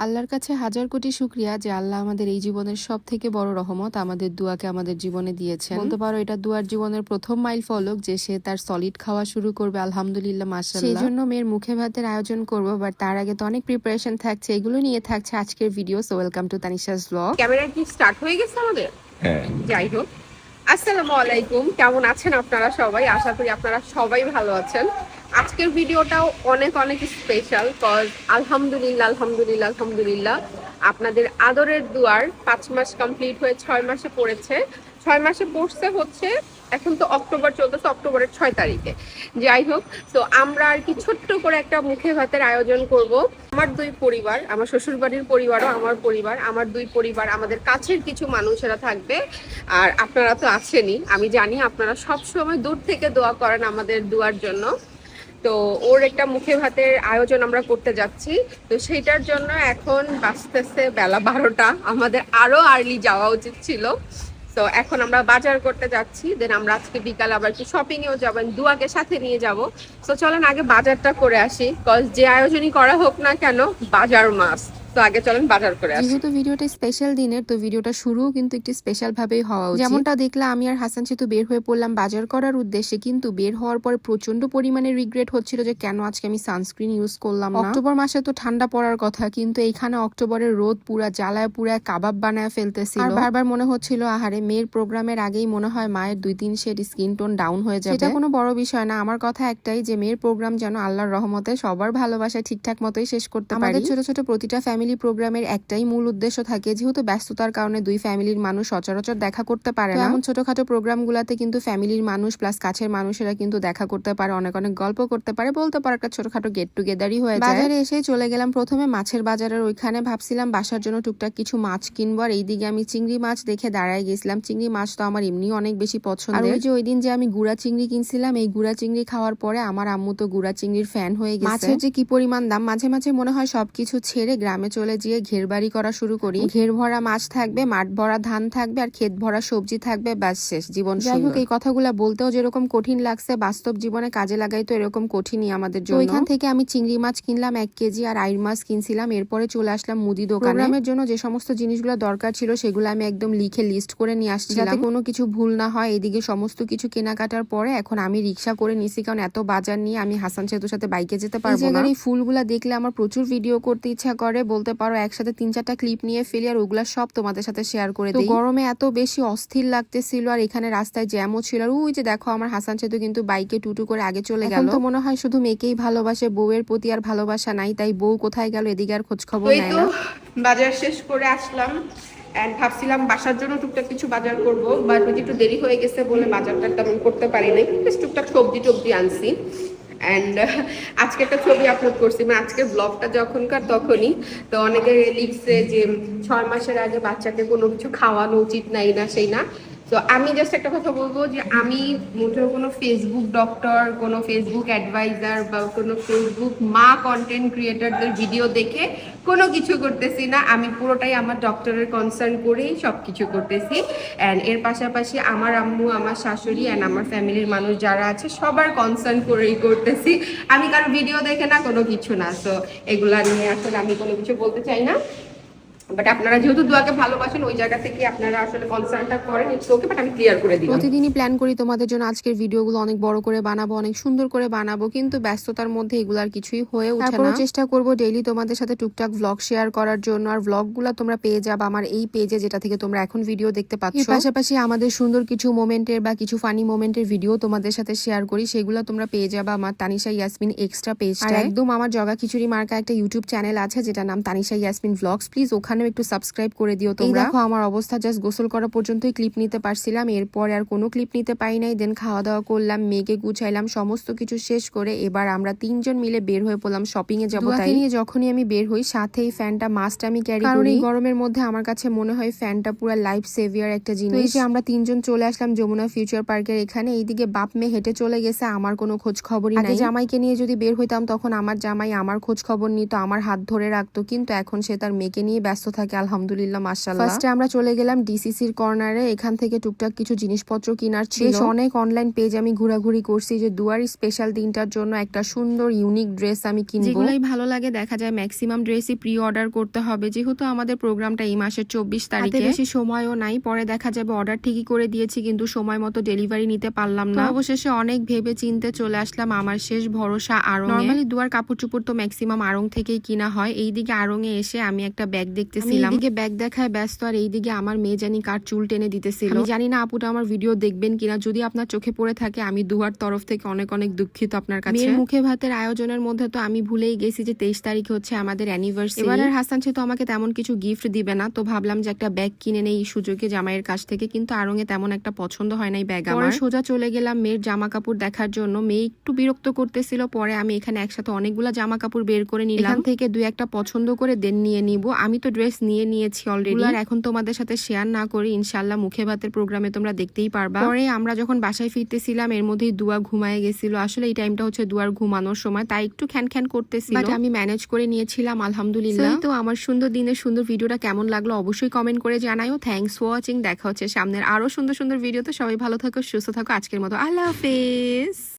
আল্লাহর কাছে হাজার কোটি শুক্রিয়া যে আল্লাহ আমাদের এই জীবনের সব থেকে বড় রহমত আমাদের দুয়াকে আমাদের জীবনে দিয়েছেন। বলতে পারো এটা দুয়ার জীবনের প্রথম মাইল ফলক যে সে তার সলিড খাওয়া শুরু করবে আলহামদুলিল্লাহ মাসাল্লাহ সেই জন্য মেয়ের মুখে ভাতের আয়োজন করব বাট তার আগে তো অনেক প্রিপারেশন থাকছে এগুলো নিয়ে থাকছে আজকের video so welcome to Tanisha's blog camera কি স্টার্ট হয়ে গেছে আমাদের? হ্যাঁ। যাই হোক। আসসালামু আলাইকুম কেমন আছেন আপনারা সবাই? আশা করি আপনারা সবাই ভালো আছেন। আজকের ভিডিওটাও অনেক অনেক স্পেশাল কজ আলহামদুলিল্লাহ আলহামদুলিল্লাহ আলহামদুলিল্লাহ আপনাদের আদরের দুয়ার পাঁচ মাস কমপ্লিট হয়ে ছয় মাসে পড়েছে। ছয় মাসে পড়ছে হচ্ছে, এখন তো অক্টোবর চলতেছে, অক্টোবরের ছয় তারিখে। যাই হোক, তো আমরা আর কি ছোট্ট করে একটা মুখে ভাতের আয়োজন করব। আমার দুই পরিবার, আমার শ্বশুর বাড়ির পরিবারও আমার পরিবার, আমার দুই পরিবার, আমাদের কাছের কিছু মানুষেরা থাকবে। আর আপনারা তো আছেনই, আমি জানি আপনারা সব সময় দূর থেকে দোয়া করেন আমাদের দুয়ার জন্য। তো ওর একটা মুখে ভাতের আয়োজন আমরা করতে যাচ্ছি। তো সেইটার জন্য এখন বাঁচতেছে বেলা বারোটা। আমাদের আরও আর্লি যাওয়া উচিত ছিল। তো এখন আমরা বাজার করতে যাচ্ছি। দেন আমরা আজকে বিকাল আবার একটু শপিং এও যাবেন দুয়াকে সাথে নিয়ে যাব। তো চলেন আগে বাজারটা করে আসি। কজ যে আয়োজনই করা হোক না কেন বাজার মাস তো আগে চলেন বাজার করে আসি। যেহেতু ভিডিওটা স্পেশাল দিনের তো ভিডিওটা শুরুও কিন্তু একটু স্পেশাল ভাবেই হওয়া উচিত। যেমনটা দেখলাম আমি আর হাসান সেতু বের হয়ে পড়লাম বাজার করার উদ্দেশ্যে কিন্তু বের হওয়ার পরে প্রচণ্ড পরিমাণে রিগ্রেট হচ্ছিল যে কেন আজকে আমি সানস্ক্রিন ইউজ করলাম না। অক্টোবর মাসে তো ঠান্ডা পড়ার কথা কিন্তু এইখানে অক্টোবরের রোদ পুরা জ্বালায় পুরা কাবাব বানায় ফেলতেছিল। আর বারবার মনে হচ্ছিল আহারে মেয়ের প্রোগ্রামের আগেই মনে হয় মায়ের দুই তিন শেড স্কিন টোন ডাউন হয়ে যাবে। এটা কোনো বড় বিষয় না আমার কথা একটাই যে মেয়ের প্রোগ্রাম যেন আল্লাহর রহমতে সবার ভালোবাসায় ঠিকঠাক মতোই শেষ করতে পারি। ছোট ছোট প্রতিটা ফ্যামিলি প্রোগ্রামের একটাই মূল উদ্দেশ্য থাকে যেহেতু ব্যস্ততার কারণে দুই ফ্যামিলির মানুষ সচরাচর দেখা করতে পারে না। এমন ছোটখাটো প্রোগ্রামগুলোতে কিন্তু ফ্যামিলির মানুষ প্লাস কাছের মানুষেরা কিন্তু দেখা করতে পারে অনেক অনেক গল্প করতে পারে বলতে পারে একটা ছোটখাটো গেট টুগেদারই হয়ে যায়। বাজারে এসে চলে গেলাম প্রথমে মাছের বাজারের ওইখানে ভাবছিলাম বাসার জন্য টুকটাক কিছু মাছ কিনবো আর এইদিকে আমি চিংড়ি মাছ দেখে দাঁড়ায় গেছিলাম। চিংড়ি মাছ তো আমার এমনি অনেক বেশি পছন্দ আর ওই যে ওই দিন যে আমি গুড়া চিংড়ি কিনছিলাম এই গুড়া চিংড়ি খাওয়ার পরে আমার আম্মু তো গুড়া চিংড়ির ফ্যান হয়ে গেছে। মাছের যে কি পরিমাণ দাম মাঝে মাঝে মনে হয় সবকিছু ছেড়ে গ্রামে চলে গিয়ে ঘের বাড়ি করা শুরু করি। ঘের ভরা মাছ থাকবে মাঠ ভরা ধান থাকবে আর ক্ষেত ভরা সবজি থাকবে ব্যাস শেষ জীবন যাই হোক এই কথাগুলা বলতেও যেরকম কঠিন লাগছে বাস্তব জীবনে কাজে লাগাই তো এরকম কঠিনই আমাদের জন্য। ওইখান থেকে আমি চিংড়ি মাছ কিনলাম এক কেজি আর আইর মাছ কিনছিলাম এরপরে চলে আসলাম মুদি দোকানে। প্রোগ্রামের জন্য যে সমস্ত জিনিসগুলো দরকার ছিল সেগুলো আমি একদম লিখে লিস্ট করে নিয়ে আসছি যাতে কোনো কিছু ভুল না হয় এদিকে সমস্ত কিছু কেনাকাটার পরে এখন আমি রিক্সা করে নিছি কারণ এত বাজার নিয়ে আমি হাসান সেতুর সাথে বাইকে যেতে পারব না। এই ফুলগুলা দেখলে আমার প্রচুর ভিডিও করতে ইচ্ছা করে বলতে পারো একসাথে তিন চারটা ক্লিপ নিয়ে ফেলি আর ওগুলা সব তোমাদের সাথে শেয়ার করে দিই। গরমে এত বেশি অস্থির লাগতেছিল আর এখানে রাস্তায় জ্যামও ছিল আর ওই যে দেখো আমার হাসান সেতু কিন্তু বাইকে টুটু করে আগে চলে গেল। তো মনে হয় শুধু মেয়েকেই ভালোবাসে বউয়ের প্রতি আর ভালোবাসা নাই তাই বউ কোথায় গেল এদিকে আর খোঁজ খবর তো না। বাজার শেষ করে আসলাম এন্ড ভাবছিলাম বাসার জন্য টুকটাক কিছু বাজার করব বাট একটু দেরি হয়ে গেছে বলে বাজারটা তেমন করতে পারি নাই। Just টুকটাক সবজি টবজি আনছি। অ্যান্ড আজকে একটা ছবি আপলোড করছি। মানে আজকের ব্লগটা যখনকার তখনই। তো অনেকে লিখছে যে, ছয় মাসের আগে বাচ্চাকে কোনো কিছু খাওয়ানো উচিত নাই না, সেই না। তো আমি জাস্ট একটা কথা বলব যে আমি মোটেও কোনো ফেসবুক ডক্টর কোনো ফেসবুক অ্যাডভাইজার বা কোনো ফেসবুক মা কন্টেন্ট ক্রিয়েটারদের ভিডিও দেখে কোনো কিছু করতেছি না। আমি পুরোটাই আমার ডক্টরের কনসার্ন করেই সব কিছু করতেছি। অ্যান্ড এর পাশাপাশি আমার আম্মু, আমার শাশুড়ি অ্যান্ড আমার ফ্যামিলির মানুষ যারা আছে, সবার কনসার্ন করেই করতেছি। আমি কারও ভিডিও দেখে না, কোনো কিছু না। তো এগুলা নিয়ে আসলে আমি কোনো কিছু বলতে চাই না। বাট আপনারা যেহেতু দুয়াকে ভালোবাসেন ওই জায়গা থেকে আপনারা আসলে কনসার্নটা করেন ইটস ওকে বাট আমি ক্লিয়ার করে দিলাম। প্রতিদিনই প্ল্যান করি তোমাদের জন্য আজকের ভিডিওগুলো অনেক বড় করে বানাবো অনেক সুন্দর করে বানাবো কিন্তু ব্যস্ততার মধ্যে এগুলো আর কিছুই হয়ে ওঠে না। চেষ্টা করব ডেইলি তোমাদের সাথে টুকটাক ভ্লগ শেয়ার করার জন্য আর ভ্লগগুলো তোমরা পেয়ে যাবে আমার এই পেজে যেটা থেকে তোমরা এখন ভিডিও দেখতে পাচ্ছ। এর পাশাপাশি আমাদের সুন্দর কিছু মোমেন্টের বা কিছু ফানি মোমেন্টের ভিডিও তোমাদের সাথে শেয়ার করি সেগুলো তোমরা পেয়ে যাবে আমার তানিশা ইয়াসমিন এক্সট্রা পেজটা একদম আমার জগা খিচুড়ি মার্কা একটা ইউটিউব চ্যানেল আছে যেটা নাম তানিশা ইয়াসমিন ভ্লগস প্লিজ ওখানেও একটু সাবস্ক্রাইব করে দিও তোমরা। দেখো আমার অবস্থা জাস্ট গোসল করা পর্যন্তই ক্লিপ নিতে পারছিলাম। এরপর আর কোনো ক্লিপ নিতে পারি নাই। দেন খাওয়া দাওয়া করলাম মেয়েকে গুছাইলাম সমস্ত কিছু শেষ করে এবার আমরা তিনজন মিলে বের হয়ে পড়লাম শপিং এ যাব তাই। নিয়ে যখনই আমি বের হই সাথে এই ফ্যানটা মাস্ট আমি ক্যারি কারণ এই গরমের মধ্যে আমার কাছে মনে হয় ফ্যানটা পুরো লাইফ সেভিয়ার একটা জিনিস। যে আমরা তিনজন চলে আসলাম যমুনা ফিউচার পার্কের এখানে এইদিকে বাপ মেয়ে হেঁটে চলে গেছে আমার কোনো খোঁজ খবরই নাই। জামাইকে নিয়ে যদি বের হইতাম তখন আমার জামাই আমার খোঁজ খবর নিত আমার হাত ধরে রাখতো কিন্তু এখন সে তার মেয়েকে নিয়ে ব্যস্ত থাকে আলহামদুলিল্লাহ মাশাআল্লাহ। ফার্স্টে আমরা চলে গেলাম ডিসিসির কর্নারে এখান থেকে টুকটাক কিছু জিনিসপত্র কেনার ছিল। বেশ অনেক অনলাইন পেজ আমি ঘোরাঘুরি করছি যে দুয়ার স্পেশাল দিনটার জন্য একটা সুন্দর ইউনিক ড্রেস আমি কিনবো। যেগুলাই ভালো লাগে দেখা যায় ম্যাক্সিমাম ড্রেসই প্রি অর্ডার করতে হবে। যেহেতু আমাদের প্রোগ্রামটা এই মাসের চব্বিশ তারিখে। বেশি সময়ও নাই পরে দেখা যাবে অর্ডার ঠিকই করে দিয়েছি কিন্তু সময় মতো ডেলিভারি নিতে পারলাম না। অবশেষে অনেক ভেবে চিনতে চলে আসলাম আমার শেষ ভরসা আরং নর্মালি দুয়ার কাপড় চোপড় তো ম্যাক্সিমাম আড়ং থেকেই কিনা হয়। এইদিকে এ এসে আমি একটা ব্যাগ দেখতেছিলাম এইদিকে ব্যাগ দেখায় ব্যস্ত আর এইদিকে আমার মেয়ে জানি কার চুল টেনে দিতেছিল। আমি জানি না আপুটা আমার ভিডিও দেখবেন কিনা। যদি আপনার চোখে পড়ে থাকে আমি দুয়ার তরফ থেকে অনেক অনেক দুঃখিত আপনার কাছে। মুখে ভাতের আয়োজনের মধ্যে তো আমি ভুলেই গেছি যে তেইশ তারিখ হচ্ছে আমাদের অ্যানিভার্সারি এবার আর হাসান সে তো আমাকে তেমন কিছু গিফট দিবে না তো ভাবলাম যে একটা ব্যাগ কিনে নেই এই সুযোগে জামাইয়ের কাছ থেকে কিন্তু আড়ঙে তেমন একটা পছন্দ হয় নাই ব্যাগ আমার। সোজা চলে গেলাম মেয়ের জামা কাপড় দেখার জন্য। মেয়ে একটু বিরক্ত করতেছিল পরে আমি এখানে একসাথে অনেকগুলা জামা কাপড় বের করে নিলাম। এখান থেকে দুই একটা পছন্দ করে দেন নিয়ে নিব। আমি তো ড্রেস নিয়ে নিয়েছি অলরেডি আর এখন তোমাদের সাথে শেয়ার না করি ইনশাল্লাহ মুখে ভাতের প্রোগ্রামে তোমরা দেখতেই পারবা। পরে আমরা যখন বাসায় ফিরতেছিলাম এর মধ্যেই দুয়া ঘুমায় গেছিল। আসলে এই টাইমটা হচ্ছে দুয়ার ঘুমানোর সময় তাই একটু খ্যান খ্যান করতেছিল। বাট আমি ম্যানেজ করে নিয়েছিলাম আলহামদুলিল্লাহ। তো আমার সুন্দর দিনের সুন্দর ভিডিওটা কেমন লাগল অবশ্যই কমেন্ট করে জানাইও। থ্যাংকস ফর ওয়াচিং দেখা হচ্ছে সামনের আরও সুন্দর সুন্দর ভিডিওতে সবাই ভালো থাকো সুস্থ থাকো। আজকের মতো আল্লাহ হাফেজ।